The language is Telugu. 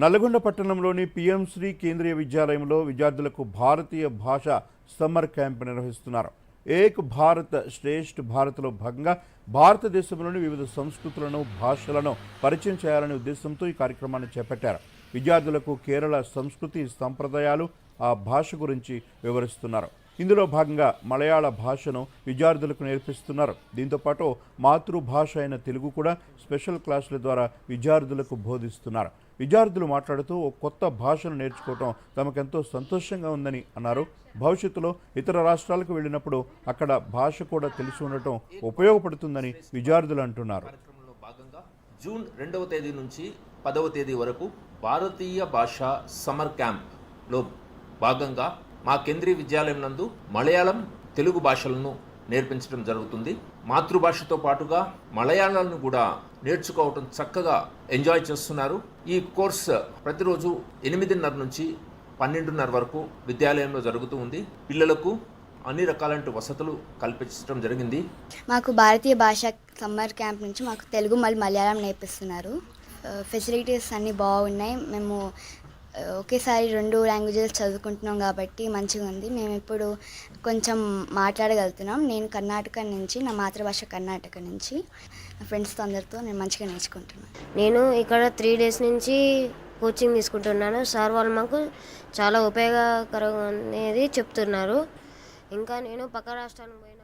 నల్గొండ పట్టణంలోని పిఎం శ్రీ కేంద్రీయ విద్యాలయంలో విద్యార్థులకు భారతీయ భాష సమ్మర్ క్యాంప్ నిర్వహిస్తున్నారు. ఏక్ భారత్ శ్రేష్ఠ భారత్లో భాగంగా భారతదేశంలోని వివిధ సంస్కృతులను భాషలను పరిచయం చేయాలనే ఉద్దేశంతో ఈ కార్యక్రమాన్ని చేపట్టారు. విద్యార్థులకు కేరళ సంస్కృతి సంప్రదాయాలు ఆ భాష గురించి వివరిస్తున్నారు. ఇందులో భాగంగా మలయాళ భాషను విద్యార్థులకు నేర్పిస్తున్నారు. దీంతోపాటు మాతృభాష అయిన తెలుగు కూడా స్పెషల్ క్లాసుల ద్వారా విద్యార్థులకు బోధిస్తున్నారు. విద్యార్థులు మాట్లాడుతూ ఒక కొత్త భాషను నేర్చుకోవటం తమకెంతో సంతోషంగా ఉందని అన్నారు. భవిష్యత్తులో ఇతర రాష్ట్రాలకు వెళ్ళినప్పుడు అక్కడ భాష కూడా తెలిసి ఉండటం ఉపయోగపడుతుందని విద్యార్థులు అంటున్నారు. భాగంగా జూన్ రెండవ తేదీ నుంచి పదవ తేదీ వరకు భారతీయ భాష సమర్ క్యాంప్లో భాగంగా మా కేంద్రీయ విద్యాలయం నందు మలయాళం తెలుగు భాషలను నేర్పించడం జరుగుతుంది. మాతృభాషతో పాటుగా మలయాళాలను కూడా నేర్చుకోవటం చక్కగా ఎంజాయ్ చేస్తున్నారు. ఈ కోర్స్ ప్రతిరోజు ఎనిమిదిన్నర నుంచి పన్నెండున్నర వరకు విద్యాలయంలో జరుగుతూ ఉంది. పిల్లలకు అన్ని రకాలంటి వసతులు కల్పించడం జరిగింది. మాకు భారతీయ భాష సమ్మర్ క్యాంప్ నుంచి మాకు తెలుగు మళ్ళీ మలయాళం నేర్పిస్తున్నారు. ఫెసిలిటీస్ అన్నీ బాగున్నాయి. మేము ఒకేసారి రెండు లాంగ్వేజెస్ చదువుకుంటున్నాం కాబట్టి మంచిగా ఉంది. మేము ఇప్పుడు కొంచెం మాట్లాడగలుగుతున్నాం. నేను కర్ణాటక నుంచి నా మాతృభాష కర్ణాటక నుంచి. నా ఫ్రెండ్స్తో అందరితో నేను మంచిగా నేర్చుకుంటున్నాను. నేను ఇక్కడ త్రీ డేస్ నుంచి కోచింగ్ తీసుకుంటున్నాను. సార్ వాళ్ళు మాకు చాలా ఉపయోగకరం అనేది చెప్తున్నారు. ఇంకా నేను పక్క రాష్ట్రానికి పోయిన